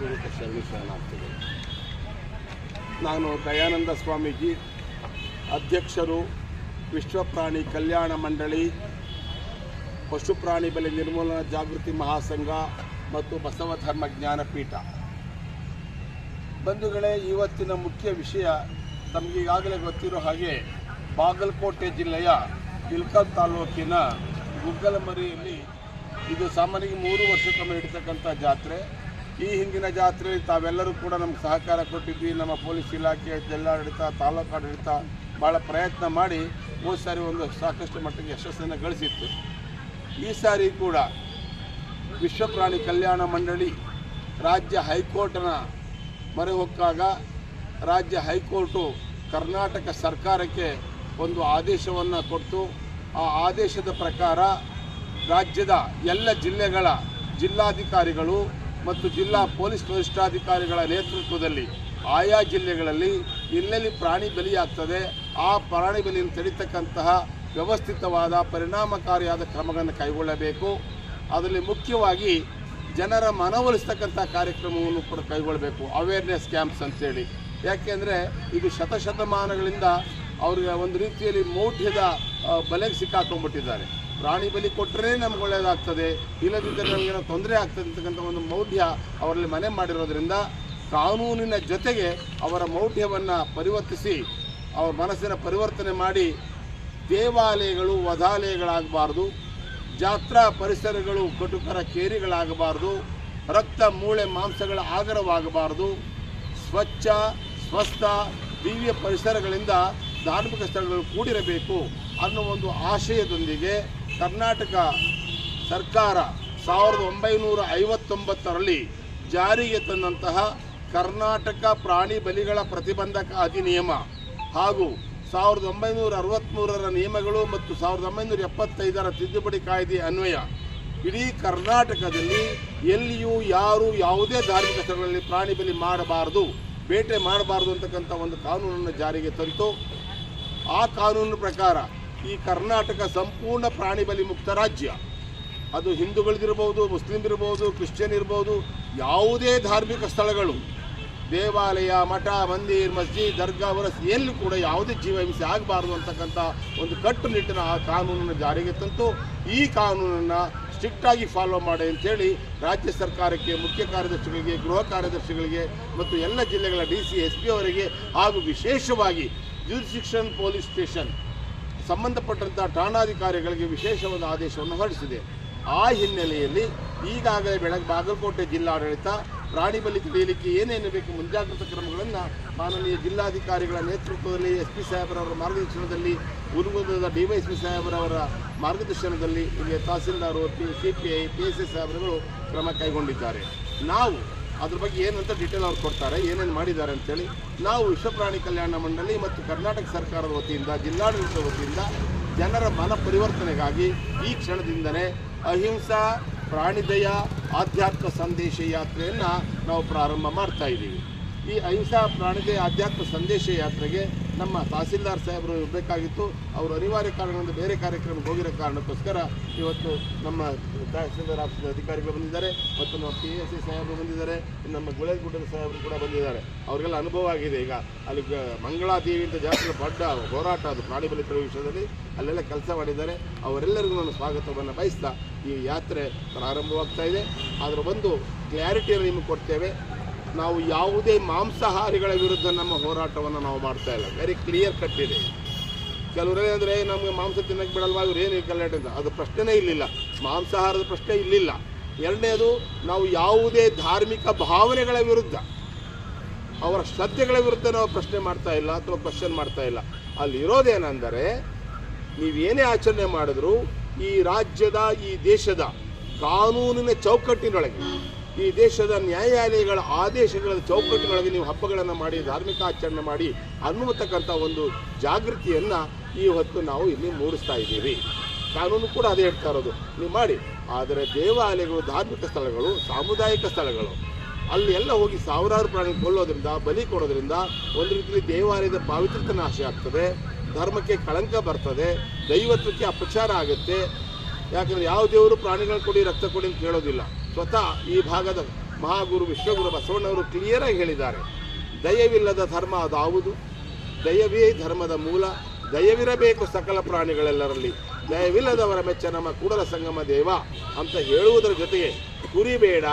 ಶರಣಾಗ್ತದೆ ನಾನು ದಯಾನಂದ ಸ್ವಾಮೀಜಿ, ಅಧ್ಯಕ್ಷರು ವಿಶ್ವ ಪ್ರಾಣಿ ಕಲ್ಯಾಣ ಮಂಡಳಿ ಪಶು ಪ್ರಾಣಿ ಬೆಲೆ ನಿರ್ಮೂಲನಾ ಜಾಗೃತಿ ಮಹಾಸಂಘ ಮತ್ತು ಬಸವ ಧರ್ಮ ಜ್ಞಾನಪೀಠ. ಬಂಧುಗಳೇ, ಇವತ್ತಿನ ಮುಖ್ಯ ವಿಷಯ ತಮಗೆ ಈಗಾಗಲೇ ಗೊತ್ತಿರೋ ಹಾಗೆ ಬಾಗಲಕೋಟೆ ಜಿಲ್ಲೆಯ ಇಲ್ಕಲ್ ತಾಲೂಕಿನ ಗುಗ್ಗಲಮರಿಯಲ್ಲಿ ಇದು ಸಾಮಾನ್ಯವಾಗಿ ಮೂರು ವರ್ಷಕ್ಕೊಮ್ಮೆ ಇಡ್ತಕ್ಕಂಥ ಜಾತ್ರೆ. ಈ ಹಿಂದಿನ ಜಾತ್ರೆಯಲ್ಲಿ ತಾವೆಲ್ಲರೂ ಕೂಡ ನಮ್ಗೆ ಸಹಕಾರ ಕೊಟ್ಟಿದ್ವಿ. ನಮ್ಮ ಪೊಲೀಸ್ ಇಲಾಖೆ, ಜಿಲ್ಲಾಡಳಿತ, ತಾಲೂಕು ಆಡಳಿತ ಭಾಳ ಪ್ರಯತ್ನ ಮಾಡಿ ಹೋದ ಸಾರಿ ಒಂದು ಸಾಕಷ್ಟು ಮಟ್ಟಿಗೆ ಯಶಸ್ಸನ್ನು ಗಳಿಸಿತ್ತು. ಈ ಸಾರಿ ಕೂಡ ವಿಶ್ವ ಪ್ರಾಣಿ ಕಲ್ಯಾಣ ಮಂಡಳಿ ರಾಜ್ಯ ಹೈಕೋರ್ಟ್ನ ಮೊರೆ ಹೊಕ್ಕಾಗ ರಾಜ್ಯ ಹೈಕೋರ್ಟು ಕರ್ನಾಟಕ ಸರ್ಕಾರಕ್ಕೆ ಒಂದು ಆದೇಶವನ್ನು ಕೊಟ್ಟು ಆ ಆದೇಶದ ಪ್ರಕಾರ ರಾಜ್ಯದ ಎಲ್ಲ ಜಿಲ್ಲೆಗಳ ಜಿಲ್ಲಾಧಿಕಾರಿಗಳು ಮತ್ತು ಜಿಲ್ಲಾ ಪೊಲೀಸ್ ವರಿಷ್ಠಾಧಿಕಾರಿಗಳ ನೇತೃತ್ವದಲ್ಲಿ ಆಯಾ ಜಿಲ್ಲೆಗಳಲ್ಲಿ ಎಲ್ಲೆಲ್ಲಿ ಪ್ರಾಣಿ ಬಲಿಯಾಗ್ತದೆ. ಆ ಪ್ರಾಣಿ ಬಲಿಯನ್ನು ತಡಿತಕ್ಕಂತಹ ವ್ಯವಸ್ಥಿತವಾದ ಪರಿಣಾಮಕಾರಿಯಾದ ಕ್ರಮಗಳನ್ನು ಕೈಗೊಳ್ಳಬೇಕು. ಅದರಲ್ಲಿ ಮುಖ್ಯವಾಗಿ ಜನರ ಮನವೊಲಿಸ್ತಕ್ಕಂಥ ಕಾರ್ಯಕ್ರಮವನ್ನು ಕೂಡ ಕೈಗೊಳ್ಳಬೇಕು. ಅವೇರ್ನೆಸ್ ಕ್ಯಾಂಪ್ಸ್ ಅಂತೇಳಿ. ಯಾಕೆಂದರೆ ಇದು ಶತಶತಮಾನಗಳಿಂದ ಅವ್ರಿಗೆ ಒಂದು ರೀತಿಯಲ್ಲಿ ಮೌಢ್ಯದ ಬಲೆಗೆ ಸಿಕ್ಕಾಕೊಂಡ್ಬಿಟ್ಟಿದ್ದಾರೆ. ಪ್ರಾಣಿ ಬಲಿ ಕೊಟ್ಟರೆ ನಮ್ಗೆ ಒಳ್ಳೆಯದಾಗ್ತದೆ ಇಲ್ಲದಿದ್ದರೆ ನಮಗೇನೋ ತೊಂದರೆ ಆಗ್ತದೆ ಅಂತಕ್ಕಂಥ ಒಂದು ಮೌಢ್ಯ ಅವರಲ್ಲಿ ಮನೆ ಮಾಡಿರೋದ್ರಿಂದ ಕಾನೂನಿನ ಜೊತೆಗೆ ಅವರ ಮೌಢ್ಯವನ್ನು ಪರಿವರ್ತಿಸಿ, ಅವರ ಮನಸ್ಸಿನ ಪರಿವರ್ತನೆ ಮಾಡಿ ದೇವಾಲಯಗಳು, ವಧಾಲಯಗಳಾಗಬಾರ್ದು, ಜಾತ್ರಾ ಪರಿಸರಗಳು, ಕಟುಕರ ಕೇರಿಗಳಾಗಬಾರ್ದು, ರಕ್ತ, ಮೂಳೆ, ಮಾಂಸಗಳ ಆಗರವಾಗಬಾರ್ದು ಸ್ವಚ್ಛ, ಸ್ವಸ್ಥ, ದಿವ್ಯ ಪರಿಸರಗಳಿಂದ ಧಾರ್ಮಿಕ ಸ್ಥಳಗಳು ಕೂಡಿರಬೇಕು ಅನ್ನೋ ಒಂದು ಆಶಯದೊಂದಿಗೆ ಕರ್ನಾಟಕ ಸರ್ಕಾರ ಸಾವಿರದ ಒಂಬೈನೂರ ಐವತ್ತೊಂಬತ್ತರಲ್ಲಿ ಜಾರಿಗೆ ತಂದಂತಹ ಕರ್ನಾಟಕ ಪ್ರಾಣಿ ಬಲಿಗಳ ಪ್ರತಿಬಂಧಕ ಅಧಿನಿಯಮ ಹಾಗೂ ಸಾವಿರದ ಒಂಬೈನೂರ ಅರವತ್ತ್ಮೂರರ ನಿಯಮಗಳು ಮತ್ತು ಸಾವಿರದ ಒಂಬೈನೂರ ಎಪ್ಪತ್ತೈದರ ತಿದ್ದುಪಡಿ ಕಾಯ್ದೆ ಅನ್ವಯ ಇಡೀ ಕರ್ನಾಟಕದಲ್ಲಿ ಎಲ್ಲಿಯೂ ಯಾರು ಯಾವುದೇ ಧಾರ್ಮಿಕ ಸ್ಥಳಗಳಲ್ಲಿ ಪ್ರಾಣಿ ಬಲಿ ಮಾಡಬಾರದು, ಬೇಟೆ ಮಾಡಬಾರದು ಅಂತಕ್ಕಂಥ ಒಂದು ಕಾನೂನನ್ನು ಜಾರಿಗೆ ತಂತು. ಆ ಕಾನೂನಿನ ಪ್ರಕಾರ ಈ ಕರ್ನಾಟಕ ಸಂಪೂರ್ಣ ಪ್ರಾಣಿ ಬಲಿ ಮುಕ್ತ ರಾಜ್ಯ. ಅದು ಹಿಂದೂಗಳಿಗಿರ್ಬೋದು ಮುಸ್ಲಿಂ ಇರ್ಬೋದು ಕ್ರಿಶ್ಚಿಯನ್ ಇರ್ಬೋದು ಯಾವುದೇ ಧಾರ್ಮಿಕ ಸ್ಥಳಗಳು. ದೇವಾಲಯ, ಮಠ, ಮಂದಿರ್, ಮಸ್ಜಿದ್, ದರ್ಗಾ ವರಸ್ ಎಲ್ಲೂ ಕೂಡ ಯಾವುದೇ ಜೀವ ಹಿಂಸೆ ಆಗಬಾರ್ದು ಅಂತಕ್ಕಂಥ ಒಂದು ಕಟ್ಟುನಿಟ್ಟಿನ ಆ ಕಾನೂನನ್ನು ಜಾರಿಗೆ ತಂತು. ಈ ಕಾನೂನನ್ನು ಸ್ಟ್ರಿಕ್ಟಾಗಿ ಫಾಲೋ ಮಾಡಿ ಅಂತೇಳಿ ರಾಜ್ಯ ಸರ್ಕಾರಕ್ಕೆ, ಮುಖ್ಯ ಕಾರ್ಯದರ್ಶಿಗಳಿಗೆ, ಗೃಹ ಕಾರ್ಯದರ್ಶಿಗಳಿಗೆ ಮತ್ತು ಎಲ್ಲ ಜಿಲ್ಲೆಗಳ ಡಿ ಸಿ ಎಸ್ ಪಿ ಅವರಿಗೆ ಹಾಗೂ ವಿಶೇಷವಾಗಿ ಜ್ಯೂರಿಸಿಕ್ಷನ್ ಪೊಲೀಸ್ ಸ್ಟೇಷನ್ ಸಂಬಂಧಪಟ್ಟಂಥ ಠಾಣಾಧಿಕಾರಿಗಳಿಗೆ ವಿಶೇಷವಾದ ಆದೇಶವನ್ನು ಹೊರಡಿಸಿದೆ. ಆ ಹಿನ್ನೆಲೆಯಲ್ಲಿ ಈಗಾಗಲೇ ಬೆಳಗ್ಗೆ ಬಾಗಲಕೋಟೆ ಜಿಲ್ಲಾಡಳಿತ ಪ್ರಾಣಿ ಬಲಿ ತಡೆಯಲಿಕ್ಕೆ ಏನೇನು ಬೇಕು ಮುಂಜಾಗ್ರತಾ ಕ್ರಮಗಳನ್ನು ಮಾನನೀಯ ಜಿಲ್ಲಾಧಿಕಾರಿಗಳ ನೇತೃತ್ವದಲ್ಲಿ ಎಸ್ ಪಿ ಸಾಹೇಬರವರ ಮಾರ್ಗದರ್ಶನದಲ್ಲಿ ಉರುಗುಂದದ ಡಿ ವೈ ಸಾಹೇಬರವರ ಮಾರ್ಗದರ್ಶನದಲ್ಲಿ ಇಲ್ಲಿ tahsildar P, C P I, P S S ಸಾಹೇಬರುಗಳು ಕ್ರಮ ಕೈಗೊಂಡಿದ್ದಾರೆ. ನಾವು ಅದ್ರ ಬಗ್ಗೆ ಏನಂತ ಡೀಟೇಲ್ ಅವ್ರು ಕೊಡ್ತಾರೆ, ಏನೇನು ಮಾಡಿದ್ದಾರೆ ಅಂತೇಳಿ ನಾವು ವಿಶ್ವ ಪ್ರಾಣಿ ಕಲ್ಯಾಣ ಮಂಡಳಿ ಮತ್ತು ಕರ್ನಾಟಕ ಸರ್ಕಾರದ ವತಿಯಿಂದ, ಜಿಲ್ಲಾಡಳಿತದ ವತಿಯಿಂದ ಜನರ ಮನ ಪರಿವರ್ತನೆಗಾಗಿ ಈ ಕ್ಷಣದಿಂದಲೇ ಅಹಿಂಸಾ ಪ್ರಾಣಿದಯ ಆಧ್ಯಾತ್ಮ ಸಂದೇಶ ಯಾತ್ರೆಯನ್ನು ನಾವು ಪ್ರಾರಂಭ ಮಾಡ್ತಾ ಇದ್ದೀವಿ ಈ ಅಹಿಂಸಾ ಪ್ರಾಣಿದಯ ಆಧ್ಯಾತ್ಮ ಸಂದೇಶ ಯಾತ್ರೆಗೆ ನಮ್ಮ ತಹಸೀಲ್ದಾರ್ ಸಾಹೇಬರು ಇರಬೇಕಾಗಿತ್ತು. ಅವರು ಅನಿವಾರ್ಯ ಕಾರಣದಿಂದ ಬೇರೆ ಕಾರ್ಯಕ್ರಮಕ್ಕೆ ಹೋಗಿರೋ ಕಾರಣಕ್ಕೋಸ್ಕರ ಇವತ್ತು ನಮ್ಮ ತಹಸೀಲ್ದಾರ್ ಆಫೀಸ್ ಅಧಿಕಾರಿಗಳು ಬಂದಿದ್ದಾರೆ. ಮತ್ತು ನಮ್ಮ ಪಿ ಎಸ್ ಸಿ ಸಾಹೇಬರು ಬಂದಿದ್ದಾರೆ. ನಮ್ಮ ಗುಳೇಗುಡ್ಡದ ಸಾಹೇಬರು ಕೂಡ ಬಂದಿದ್ದಾರೆ. ಅವರಿಗೆಲ್ಲ ಅನುಭವ ಆಗಿದೆ ಈಗ. ಅಲ್ಲಿ ಮಂಗಳಾದೇವಿ ಅಂತ ಜಾತ್ರೆ ದೊಡ್ಡ ಹೋರಾಟ ಅದು ಪ್ರಾಣಿ ಬಲಿ ವಿಷಯದಲ್ಲಿ ಅಲ್ಲೆಲ್ಲ ಕೆಲಸ ಮಾಡಿದ್ದಾರೆ. ಅವರೆಲ್ಲರಿಗೂ ನಾನು ಸ್ವಾಗತವನ್ನು ಬಯಸ್ತಾ ಈ ಯಾತ್ರೆ ಪ್ರಾರಂಭವಾಗ್ತಾ ಇದೆ. ಅದರ ಒಂದು ಕ್ಲಾರಿಟಿಯನ್ನು ನಿಮಗೆ ಕೊಡ್ತೇವೆ. ನಾವು ಯಾವುದೇ ಮಾಂಸಾಹಾರಿಗಳ ವಿರುದ್ಧ ನಮ್ಮ ಹೋರಾಟವನ್ನು ನಾವು ಮಾಡ್ತಾ ಇಲ್ಲ. ವೆರಿ ಕ್ಲಿಯರ್ ಕಟ್ ಇದೆ. ಕೆಲವರು ಏನಂದರೆ, ನಮಗೆ ಮಾಂಸ ತಿನ್ನಕ್ಕೆ ಬಿಡಲ್ವಾ? ಇವ್ರು ಏನು ಕಲ್ಯಾಣ ಅದು ಪ್ರಶ್ನೆನೇ ಇಲ್ಲಿಲ್ಲ. ಮಾಂಸಾಹಾರದ ಪ್ರಶ್ನೆ ಇಲ್ಲಿಲ್ಲ. ಎರಡನೇದು, ನಾವು ಯಾವುದೇ ಧಾರ್ಮಿಕ ಭಾವನೆಗಳ ವಿರುದ್ಧ, ಅವರ ಶ್ರದ್ಧೆಗಳ ವಿರುದ್ಧ ನಾವು ಪ್ರಶ್ನೆ ಮಾಡ್ತಾ ಇಲ್ಲ ಅಥವಾ ಕ್ವಶನ್ ಮಾಡ್ತಾ ಇಲ್ಲ. ಅಲ್ಲಿರೋದೇನೆಂದರೆ ನೀವೇನೇ ಆಚರಣೆ ಮಾಡಿದ್ರು ಈ ರಾಜ್ಯದ, ಈ ದೇಶದ ಕಾನೂನಿನ ಚೌಕಟ್ಟಿನೊಳಗೆ ಈ ದೇಶದ ನ್ಯಾಯಾಲಯಗಳ ಆದೇಶಗಳ ಚೌಕಟ್ಟುಗಳಲ್ಲಿ ನೀವು ಹಬ್ಬಗಳನ್ನು ಮಾಡಿ, ಧಾರ್ಮಿಕ ಆಚರಣೆ ಮಾಡಿ ಅನ್ನುವತಕ್ಕಂಥ ಒಂದು ಜಾಗೃತಿಯನ್ನು ಈ ಹೊತ್ತು ನಾವು ಇಲ್ಲಿ ಮೂಡಿಸ್ತಾ ಇದ್ದೀವಿ. ಕಾನೂನು ಕೂಡ ಅದೇ ಹೇಳ್ತಾ ಇರೋದು. ನೀವು ಮಾಡಿ, ಆದರೆ ದೇವಾಲಯಗಳು, ಧಾರ್ಮಿಕ ಸ್ಥಳಗಳು, ಸಾಮುದಾಯಿಕ ಸ್ಥಳಗಳು, ಅಲ್ಲಿ ಎಲ್ಲ ಹೋಗಿ ಸಾವಿರಾರು ಪ್ರಾಣಿ ಕೊಲ್ಲೋದ್ರಿಂದ, ಬಲಿ ಕೊಡೋದ್ರಿಂದ ಒಂದು ರೀತಿಯಲ್ಲಿ ದೇವಾಲಯದ ಪಾವಿತ್ರತೆ ನಾಶ ಆಗ್ತದೆ, ಧರ್ಮಕ್ಕೆ ಕಳಂಕ ಬರ್ತದೆ, ದೈವತ್ವಕ್ಕೆ ಅಪಚಾರ ಆಗುತ್ತೆ. ಯಾಕಂದರೆ ಯಾವ ದೇವರು ಪ್ರಾಣಿಗಳನ್ನ ಕೊಡಿ, ರಕ್ತ ಕೊಡಿ ಅಂತ ಕೇಳೋದಿಲ್ಲ. ಸ್ವತಃ ಈ ಭಾಗದ ಮಹಾಗುರು ವಿಶ್ವಗುರು ಬಸವಣ್ಣವರು ಕ್ಲಿಯರಾಗಿ ಹೇಳಿದ್ದಾರೆ. ದಯವಿಲ್ಲದ ಧರ್ಮ ಅದಾವುದು ದಯವೇ ಧರ್ಮದ ಮೂಲ. ದಯವಿರಬೇಕು ಸಕಲ ಪ್ರಾಣಿಗಳೆಲ್ಲರಲ್ಲಿ. ದಯವಿಲ್ಲದವರ ಮೆಚ್ಚ ನಮ್ಮ ಕೂಡಲ ಸಂಗಮ ದೇವ ಅಂತ ಹೇಳುವುದರ ಜೊತೆಗೆ ಕುರಿಬೇಡ,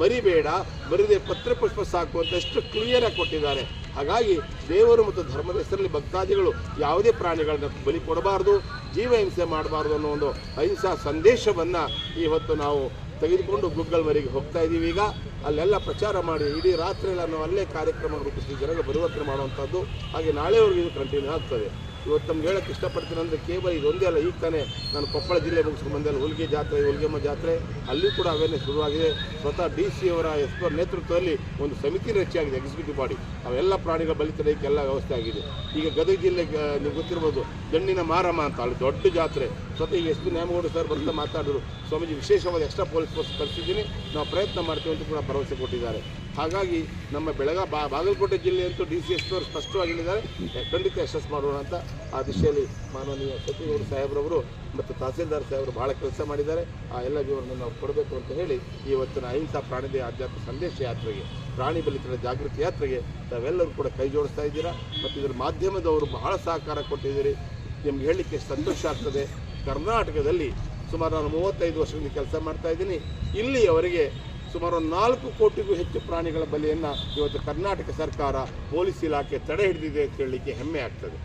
ಮರಿಬೇಡ, ಮರಿದೇ ಪತ್ರ ಪುಷ್ಪ ಸಾಕು ಅಂತ ಎಷ್ಟು ಕ್ಲಿಯರಾಗಿ ಕೊಟ್ಟಿದ್ದಾರೆ. ಹಾಗಾಗಿ ದೇವರು ಮತ್ತು ಧರ್ಮದ ಹೆಸರಲ್ಲಿ ಭಕ್ತಾದಿಗಳು ಯಾವುದೇ ಪ್ರಾಣಿಗಳನ್ನ ಬಲಿ ಕೊಡಬಾರ್ದು, ಜೀವ ಹಿಂಸೆ ಮಾಡಬಾರ್ದು ಅನ್ನೋ ಒಂದು ಅಹಿಂಸಾ ಸಂದೇಶವನ್ನು ಇವತ್ತು ನಾವು ತೆಗೆದುಕೊಂಡು ಗುಗ್ಗಲ್ವರೆಗೆ ಹೋಗ್ತಾ ಇದ್ದೀವಿ. ಈಗ ಅಲ್ಲೆಲ್ಲ ಪ್ರಚಾರ ಮಾಡಿ, ಇಡೀ ರಾತ್ರಿ ಎಲ್ಲ ನಾವು ಅಲ್ಲೇ ಕಾರ್ಯಕ್ರಮ ರೂಪಿಸಿ, ಜನರು ಪರಿವರ್ತನೆ ಮಾಡುವಂಥದ್ದು. ಹಾಗೆ ನಾಳೆವರೆಗೂ ಇದು ಕಂಟಿನ್ಯೂ ಆಗ್ತದೆ. ಇವತ್ತು ನಮ್ಗೆ ಹೇಳಕ್ಕೆ ಇಷ್ಟಪಡ್ತೀನಿ ಅಂದರೆ ಕೇವಲ ಇದೊಂದೇ ಅಲ್ಲ, ಈಗ ತಾನೇ ನಾನು ಕೊಪ್ಪಳ ಜಿಲ್ಲೆ ಮುಗಿಸ್ಕೊಂಡು ಬಂದೆ, ಅಲ್ಲಿ ಹುಲ್ಗೆ ಜಾತ್ರೆ ಹುಲ್ಗೆಮ್ಮ ಜಾತ್ರೆ ಅಲ್ಲಿ ಕೂಡ ಅವೇರ್ನೆಸ್ ಶುರುವಾಗಿದೆ. ಸ್ವತಃ ಡಿ ಸಿ ಅವರ ಎಸ್ ನೇತೃತ್ವದಲ್ಲಿ ಒಂದು ಸಮಿತಿ ರಚನೆಯಾಗಿದೆ ಎಕ್ಸಿಕ್ಯೂಟಿವ್ ಬಾಡಿ ಅವೆಲ್ಲ ಪ್ರಾಣಿಗಳ ಬಲಿ ಎಲ್ಲ ವ್ಯವಸ್ಥೆ ಆಗಿದೆ. ಈಗ ಗದಗ ಜಿಲ್ಲೆಗೆ ನೀವು ಗೊತ್ತಿರ್ಬೋದು ಗಣ್ಣಿನ ಮಾರಮ್ಮ ಅಂತ ಅಲ್ಲಿ ದೊಡ್ಡ ಜಾತ್ರೆ. ಸ್ವತಃ ಈಗ ಎಸ್ ಪಿ ನ್ಯಾಮಗೌಡ ಸರ್ ಬಂದು ಮಾತಾಡಿದ್ರು, ಸ್ವಾಮೀಜಿ ವಿಶೇಷವಾಗಿ ಎಕ್ಸ್ಟ್ರಾ ಪೊಲೀಸ್ ಫೋರ್ಸ್ ಕಳಿಸಿದ್ದೀನಿ. ನಾವು ಪ್ರಯತ್ನ ಮಾಡ್ತೀವಿ ಅಂತ ಕೂಡ ಭರವಸೆ ಕೊಟ್ಟಿದ್ದಾರೆ. ಹಾಗಾಗಿ ನಮ್ಮ ಬೆಳಗ ಬಾ ಬಾಗಲಕೋಟೆ ಜಿಲ್ಲೆ ಅಂತೂ ಡಿ ಸಿ ಎಸ್ ಅವರು ಸ್ಪಷ್ಟವಾಗಿ ಹೇಳಿದ್ದಾರೆ ಖಂಡಿತ ಯಶಸ್ಸು ಮಾಡೋಣ ಅಂತ ಆ ದಿಶೆಯಲ್ಲಿ ಮಾನವೀಯ ಸಚಿವರು ಸಾಹೇಬ್ರವರು ಮತ್ತು ತಹಸೀಲ್ದಾರ್ ಸಾಹೇಬರು ಭಾಳ ಕೆಲಸ ಮಾಡಿದ್ದಾರೆ. ಆ ಎಲ್ಲ ವಿವರವನ್ನು ನಾವು ಕೊಡಬೇಕು ಅಂತ ಹೇಳಿ ಇವತ್ತಿನ ಅಹಿಂಸಾ ಪ್ರಾಣಿದೇ ಆಧ್ಯಾತ್ಮ ಸಂದೇಶ ಯಾತ್ರೆಗೆ, ಪ್ರಾಣಿ ಬಲಿತರ ಜಾಗೃತಿ ಯಾತ್ರೆಗೆ ತಾವೆಲ್ಲರೂ ಕೂಡ ಕೈ ಜೋಡಿಸ್ತಾ ಇದ್ದೀರಾ? ಮತ್ತು ಇದರ ಮಾಧ್ಯಮದವರು ಬಹಳ ಸಹಕಾರ ಕೊಟ್ಟಿದ್ದೀರಿ. ನಿಮ್ಗೆ ಹೇಳಲಿಕ್ಕೆ ಸಂತೋಷ ಆಗ್ತದೆ. ಕರ್ನಾಟಕದಲ್ಲಿ ಸುಮಾರು ನಾನು ಮೂವತ್ತೈದು ವರ್ಷದಿಂದ ಕೆಲಸ ಮಾಡ್ತಾ ಇದ್ದೀನಿ. ಇಲ್ಲಿಯವರೆಗೆ ಸುಮಾರು ನಾಲ್ಕು ಕೋಟಿಗೂ ಹೆಚ್ಚು ಪ್ರಾಣಿಗಳ ಬಲಿಯನ್ನು ಇವತ್ತು ಕರ್ನಾಟಕ ಸರ್ಕಾರ ಪೊಲೀಸ್ ಇಲಾಖೆ ತಡೆ ಹಿಡಿದಿದೆ ಅಂತ ಹೇಳಲಿಕ್ಕೆ ಹೆಮ್ಮೆ ಆಗ್ತದೆ.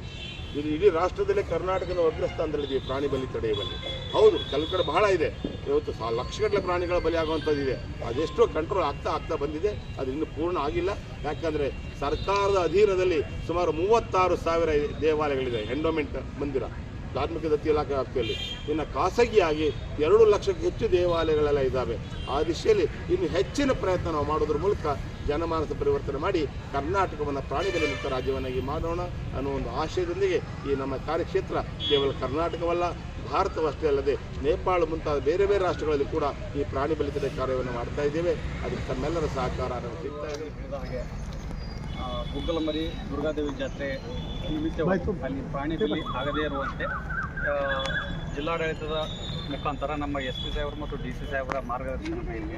ಇದು ಇಡೀ ರಾಷ್ಟ್ರದಲ್ಲೇ ಕರ್ನಾಟಕದ ಅಗ್ರಸ್ಥಾನದಲ್ಲಿದ್ದೀವಿ ಪ್ರಾಣಿ ಬಲಿ ತಡೆಯುವಲ್ಲಿ ಹೌದು, ಕೆಲವು ಕಡೆ ಬಹಳ ಇದೆ. ಇವತ್ತು ಲಕ್ಷಗಟ್ಟಲೆ ಪ್ರಾಣಿಗಳ ಬಲಿ ಆಗುವಂಥದ್ದಿದೆ ಅದೆಷ್ಟೋ ಕಂಟ್ರೋಲ್ ಆಗ್ತಾ ಆಗ್ತಾ ಬಂದಿದೆ. ಅದು ಇನ್ನೂ ಪೂರ್ಣ ಆಗಿಲ್ಲ. ಯಾಕಂದರೆ ಸರ್ಕಾರದ ಅಧೀನದಲ್ಲಿ ಸುಮಾರು ಮೂವತ್ತಾರು ಸಾವಿರ ದೇವಾಲಯಗಳಿದೆ. ಎಂಡೋಮೆಂಟ್ ಮಂದಿರ. ಧಾರ್ಮಿಕ ದತ್ತಿ ಇಲಾಖೆ ವ್ಯಾಪ್ತಿಯಲ್ಲಿ. ಇನ್ನು ಖಾಸಗಿಯಾಗಿ ಎರಡು ಲಕ್ಷಕ್ಕೂ ಹೆಚ್ಚು ದೇವಾಲಯಗಳೆಲ್ಲ ಇದ್ದಾವೆ. ಆ ದಿಶೆಯಲ್ಲಿ ಇನ್ನು ಹೆಚ್ಚಿನ ಪ್ರಯತ್ನ ನಾವು ಮಾಡೋದ್ರ ಮೂಲಕ ಜನಮಾನಸ ಪರಿವರ್ತನೆ ಮಾಡಿ ಕರ್ನಾಟಕವನ್ನು ಪ್ರಾಣಿಗಳ ಮುಕ್ತ ರಾಜ್ಯವನ್ನಾಗಿ ಮಾಡೋಣ ಅನ್ನೋ ಒಂದು ಆಶಯದೊಂದಿಗೆ ಈ ನಮ್ಮ ಕಾರ್ಯಕ್ಷೇತ್ರ ಕೇವಲ ಕರ್ನಾಟಕವಲ್ಲ, ಭಾರತವಷ್ಟೇ ಅಲ್ಲದೆ ನೇಪಾಳ ಮುಂತಾದ ಬೇರೆ ಬೇರೆ ರಾಷ್ಟ್ರಗಳಲ್ಲಿ ಕೂಡ ಈ ಪ್ರಾಣಿ ಬಲಿತದ ಕಾರ್ಯವನ್ನು ಮಾಡ್ತಾ ಇದ್ದೇವೆ. ಅದಕ್ಕೆ ತಮ್ಮೆಲ್ಲರ ಸಹಕಾರ ಸಿಗ್ತಾ ಇದೆ ಗುಗ್ಗಲಮರಿ ದುರ್ಗಾದೇವಿ ಜಾತ್ರೆ ನಿಮಿತ್ತವಾಗಿ ಅಲ್ಲಿ ಪ್ರಾಣಿ ಬಲಿ ಆಗದೇ ಇರುವಂತೆ ಜಿಲ್ಲಾಡಳಿತದ ಮುಖಾಂತರ ನಮ್ಮ ಎಸ್ ಪಿ ಸಾಹೇಬರು ಮತ್ತು ಡಿ ಸಿ ಸಾಹೇಬರ ಮಾರ್ಗದರ್ಶನ ಮೇಲೆ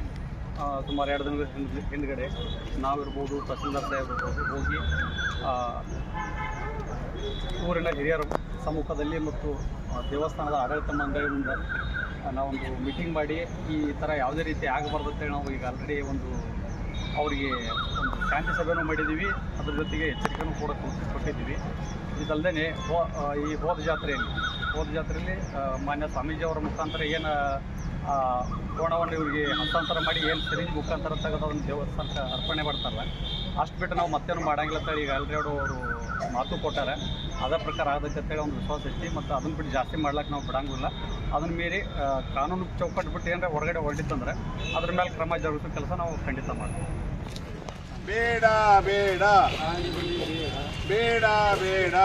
ಸುಮಾರು ಎರಡು ದಿನಗಳ ಹಿಂದ್- ಹಿಂದ್ಗಡೆ ನಾವಿರ್ಬೋದು ತಹಸೀಲ್ದಾರ್ ಸಾಹೇಬ್ ಹೋಗಿ ಊರಿನ ಹಿರಿಯರ ಸಮ್ಮುಖದಲ್ಲಿ ಮತ್ತು ದೇವಸ್ಥಾನದ ಆಡಳಿತ ಮಂಡಳಿಯಿಂದ ನಾವೊಂದು ಮೀಟಿಂಗ್ ಮಾಡಿ ಈ ಥರ ಯಾವುದೇ ರೀತಿ ಆಗಬಾರ್ದು ಅಂತೇಳಿ ನಾವು ಈಗ ಆಲ್ರೆಡಿ ಒಂದು ಅವರಿಗೆ ಒಂದು ಶಾಂತಿ ಸಭೆನೂ ಮಾಡಿದ್ದೀವಿ. ಅದ್ರ ಜೊತೆಗೆ ಎಚ್ಚರಿಕೆನೂ ಕೂಡ ಕೊಟ್- ಕೊಟ್ಟಿದ್ದೀವಿ. ಇದಲ್ಲದೆ ಈ ಹೋದ ಜಾತ್ರೆಯಲ್ಲಿ ಹೋದ ಜಾತ್ರೆಯಲ್ಲಿ ಮಾನ್ಯ ಸ್ವಾಮೀಜಿ ಅವರ ಮುಖಾಂತರ ಏನು ಕೋಣವನ್ನು ಇವರಿಗೆ ಹಸ್ತಾಂತರ ಮಾಡಿ ಏನು ಸಿರಿಂಜ್ ಮುಖಾಂತರ ತೆಗೆದು ಒಂದು ದೇವಸ್ಥಾನಕ್ಕೆ ಅರ್ಪಣೆ ಮಾಡ್ತಾರಲ್ಲ, ಅಷ್ಟು ಬಿಟ್ಟು ನಾವು ಮತ್ತೇನು ಮಾಡಂಗಿಲ್ಲ ಸರ್ ಈಗ ಆಲ್ರೆಡಿ ಅವರು ಮಾತು ಕೊಟ್ಟಾರೆ. ಅದರ ಪ್ರಕಾರ ಆಗದಕ್ಕೆ ಅಂತೇಳಿ ಒಂದು ವಿಶ್ವಾಸ ಐತಿ ಮತ್ತು ಅದನ್ನ ಬಿಟ್ಟು ಜಾಸ್ತಿ ಮಾಡ್ಲಿಕ್ಕೆ ನಾವು ಬಿಡಂಗಿಲ್ಲ. ಅದನ್ನ ಮೀರಿ ಕಾನೂನು ಚೌಕಟ್ಟು ಬಿಟ್ಟು ಏನಾರ ಹೊರಗಡೆ ಹೊರಟಿತ್ತಂದ್ರೆ ಅದ್ರ ಮೇಲೆ ಕ್ರಮ ಜರುಗಿಸೋ ಕೆಲಸ ನಾವು ಖಂಡಿತ ಮಾಡ್ತೀವಿ. ಬೇಡ ಬೇಡ. ಬೇಡ ಬೇಡ.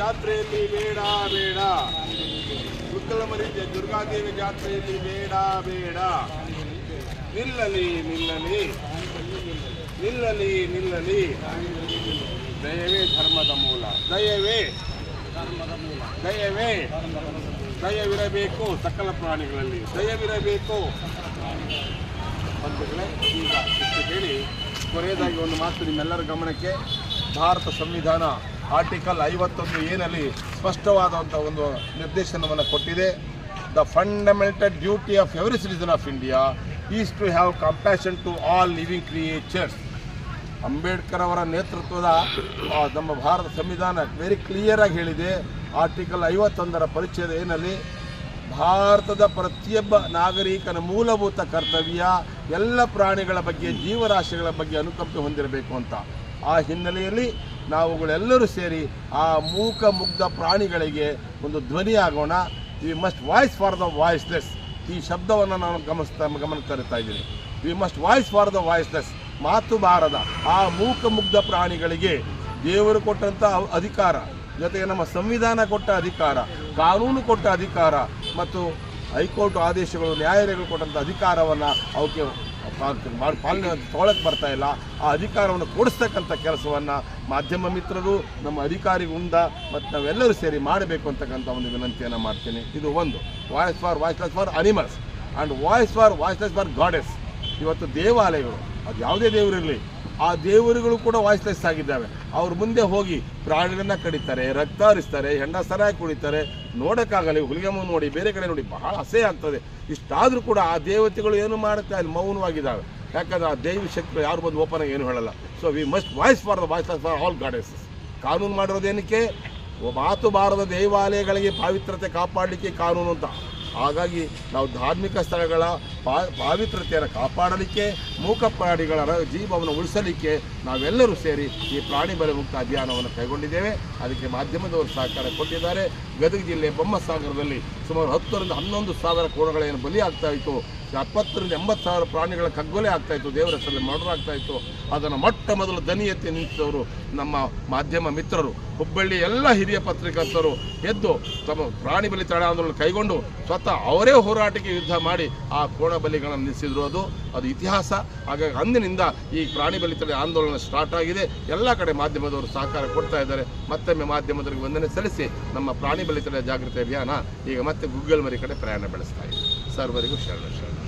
ಜಾತ್ರೆಯಲ್ಲಿ ಬೇಡ ಬೇಡ. ಮರಿ ದುರ್ಗಾದೇವಿ ಜಾತ್ರೆಯಲ್ಲಿ ಬೇಡ ಬೇಡ. ನಿಲ್ಲಲಿ ನಿಲ್ಲಲಿ. ನಿಲ್ಲಲಿ ನಿಲ್ಲಲಿ. ದಯವೇ ಧರ್ಮದ ಮೂಲ. ದಯವೇ. ದಯವೇ. ದಯವಿರಬೇಕು ಸಕಲ ಪ್ರಾಣಿಗಳಲ್ಲಿ. ದಯವಿರಬೇಕು. ಹೇಳಿ ಕೊನೆಯದಾಗಿ ಒಂದು ಮಾತು ನಿಮ್ಮೆಲ್ಲರ ಗಮನಕ್ಕೆ. ಭಾರತ ಸಂವಿಧಾನ ಆರ್ಟಿಕಲ್ ಐವತ್ತೊಂದು ಏನಲ್ಲಿ ಸ್ಪಷ್ಟವಾದಂಥ ಒಂದು ನಿರ್ದೇಶನವನ್ನು ಕೊಟ್ಟಿದೆ. The fundamental duty of every citizen of India is to have compassion to all living creatures Ambedkar ಅವರ ನೇತೃತ್ವದ ನಮ್ಮ ಭಾರತ ಸಂವಿಧಾನ ವೆರಿ ಕ್ಲಿಯರಾಗಿ ಹೇಳಿದೆ. ಆರ್ಟಿಕಲ್ ಐವತ್ತೊಂದರ ಪರಿಚಯದ ಏನಲ್ಲಿ, ಭಾರತದ ಪ್ರತಿಯೊಬ್ಬ ನಾಗರಿಕನ ಮೂಲಭೂತ ಕರ್ತವ್ಯ ಎಲ್ಲ ಪ್ರಾಣಿಗಳ ಬಗ್ಗೆ, ಜೀವರಾಶಿಗಳ ಬಗ್ಗೆ ಅನುಕಂಪ ಹೊಂದಿರಬೇಕು ಅಂತ. ಆ ಹಿನ್ನೆಲೆಯಲ್ಲಿ ನಾವುಗಳೆಲ್ಲರೂ ಸೇರಿ ಆ ಮೂಕ ಮುಗ್ಧ ಪ್ರಾಣಿಗಳಿಗೆ ಒಂದು ಧ್ವನಿಯಾಗೋಣ we must voice for the voiceless ಈ ಶಬ್ದವನ್ನು ನಾನು ಗಮನಿಸ್ತಾ, ಗಮನ ತರುತ್ತಾ ಇದ್ದೀನಿ. We must voice for the voiceless ಮಾತು ಬಾರದ ಆ ಮೂಕ ಮುಗ್ಧ ಪ್ರಾಣಿಗಳಿಗೆ ದೇವರು ಕೊಟ್ಟಂಥ ಅಧಿಕಾರ, ಜೊತೆಗೆ ನಮ್ಮ ಸಂವಿಧಾನ ಕೊಟ್ಟ ಅಧಿಕಾರ, ಕಾನೂನು ಕೊಟ್ಟ ಅಧಿಕಾರ ಮತ್ತು ಹೈಕೋರ್ಟ್ ಆದೇಶಗಳು, ನ್ಯಾಯಾಲಯಗಳು ಕೊಟ್ಟಂಥ ಅಧಿಕಾರವನ್ನು ಅವಕ್ಕೆ ಪಾಲನೆ ತೊಗೊಳಕ್ಕೆ ಬರ್ತಾ ಇಲ್ಲ. ಆ ಅಧಿಕಾರವನ್ನು ಕೊಡಿಸ್ತಕ್ಕಂಥ ಕೆಲಸವನ್ನು ಮಾಧ್ಯಮ ಮಿತ್ರರು, ನಮ್ಮ ಅಧಿಕಾರಿಗಳಿಂದ ಮತ್ತು ನಾವೆಲ್ಲರೂ ಸೇರಿ ಮಾಡಬೇಕು ಅಂತಕ್ಕಂಥ ಒಂದು ವಿನಂತಿಯನ್ನು ಮಾಡ್ತೀನಿ. ಇದು ಒಂದು. Voice for voiceless for animals and voice for voiceless for goddess ಇವತ್ತು ದೇವಾಲಯಗಳು. ಅದು ಯಾವುದೇ ದೇವರಿರಲಿ ಆ ದೇವರುಗಳು ಕೂಡ ವಾಯ್ಸ್ಲೆಸ್ ಆಗಿದ್ದಾವೆ ಅವ್ರ ಮುಂದೆ ಹೋಗಿ ಪ್ರಾಣಿಗಳನ್ನ ಕಡಿತಾರೆ, ರಕ್ತ ಹರಿಸ್ತಾರೆ, ಹೆಂಡ ಸರಾಯಿ ಕುಡಿತಾರೆ ನೋಡೋಕ್ಕಾಗಲ್ಲ ಈ ಹುಲಿಗೆಮ್ಮ ನೋಡಿ, ಬೇರೆ ಕಡೆ ನೋಡಿ, ಬಹಳ ಅಸಹ್ಯ ಆಗ್ತದೆ. ಇಷ್ಟಾದರೂ ಕೂಡ ಆ ದೇವತೆಗಳು ಏನು ಮಾಡುತ್ತೆ, ಅಲ್ಲಿ ಮೌನವಾಗಿದ್ದಾವೆ. ಯಾಕಂದ್ರೆ ಆ ದೇವಿ ಶಕ್ತಿ ಯಾರು ಬಂದು ಓಪನ್ ಆಗಿ ಏನು ಹೇಳಲ್ಲ. So we must voice for the voice for all goddesses ಕಾನೂನು ಮಾಡಿರೋದೇನಕ್ಕೆ ಮಾತು ಬಾರದ ದೇವಾಲಯಗಳಿಗೆ ಪಾವಿತ್ರತೆ ಕಾಪಾಡಲಿಕ್ಕೆ ಕಾನೂನು ಅಂತ. ಹಾಗಾಗಿ ನಾವು ಧಾರ್ಮಿಕ ಸ್ಥಳಗಳ ಪಾವಿತ್ರತೆಯನ್ನು ಕಾಪಾಡಲಿಕ್ಕೆ, ಮೂಕ ಪ್ರಾಣಿಗಳ ಜೀವವನ್ನು ಉಳಿಸಲಿಕ್ಕೆ ನಾವೆಲ್ಲರೂ ಸೇರಿ ಈ ಪ್ರಾಣಿ ಬಲೆ ಮುಕ್ತ ಅಭಿಯಾನವನ್ನು ಕೈಗೊಂಡಿದ್ದೇವೆ. ಅದಕ್ಕೆ ಮಾಧ್ಯಮದವರು ಸಹಕಾರ ಕೊಟ್ಟಿದ್ದಾರೆ. ಗದಗ ಜಿಲ್ಲೆ ಬೊಮ್ಮಸಾಗರದಲ್ಲಿ ಸುಮಾರು ಹತ್ತರಿಂದ ಹನ್ನೊಂದು ಸಾವಿರ ಕೋಣಗಳೇನು ಬಲಿಯಾಗ್ತಾ ಇತ್ತು. ಎಪ್ಪತ್ತರಿಂದ ಎಂಬತ್ತು ಸಾವಿರ ಪ್ರಾಣಿಗಳ ಕಗ್ಗೊಲೆ ಆಗ್ತಾಯಿತ್ತು ದೇವರ ಹೆಸರಲ್ಲಿ ಮರ್ಡರ್ ಆಗ್ತಾ ಇತ್ತು. ಅದನ್ನು ಮೊಟ್ಟ ಮೊದಲು ದನಿ ಎತ್ತಿ ನಿಂತವರು ನಮ್ಮ ಮಾಧ್ಯಮ ಮಿತ್ರರು. ಹುಬ್ಬಳ್ಳಿ ಎಲ್ಲ ಹಿರಿಯ ಪತ್ರಿಕರ್ತರು ಎದ್ದು ತಮ್ಮ ಪ್ರಾಣಿ ಬಲಿ ತಡೆ ಆಂದೋಲನ ಕೈಗೊಂಡು ಸ್ವತಃ ಅವರೇ ಹೋರಾಟಕ್ಕೆ ಯುದ್ಧ ಮಾಡಿ ಆ ಕೋಣ ಬಲಿಗಳನ್ನು ನಿಲ್ಲಿಸಿದ್ರು ಅದು. ಅದು ಇತಿಹಾಸ. ಹಾಗಾಗಿ ಅಂದಿನಿಂದ ಈ ಪ್ರಾಣಿ ಬಲಿ ತಡೆ ಆಂದೋಲನ ಸ್ಟಾರ್ಟ್ ಆಗಿದೆ. ಎಲ್ಲ ಕಡೆ ಮಾಧ್ಯಮದವರು ಸಹಕಾರ ಕೊಡ್ತಾ ಇದ್ದಾರೆ. ಮತ್ತೊಮ್ಮೆ ಮಾಧ್ಯಮದವರಿಗೆ ವಂದನೆ ಸಲ್ಲಿಸಿ ನಮ್ಮ ಪ್ರಾಣಿ ಬಲಿ ತಡೆ ಜಾಗೃತಿ ಅಭಿಯಾನ ಈಗ ಮತ್ತೆ ಗುಗ್ಗಲ್ ಮರಿ ಕಡೆ ಪ್ರಯಾಣ ಬೆಳೆಸ್ತಾ ಇದೆ ಸರ್ವರಿಗೂ ಶರಣ ಶರಣ.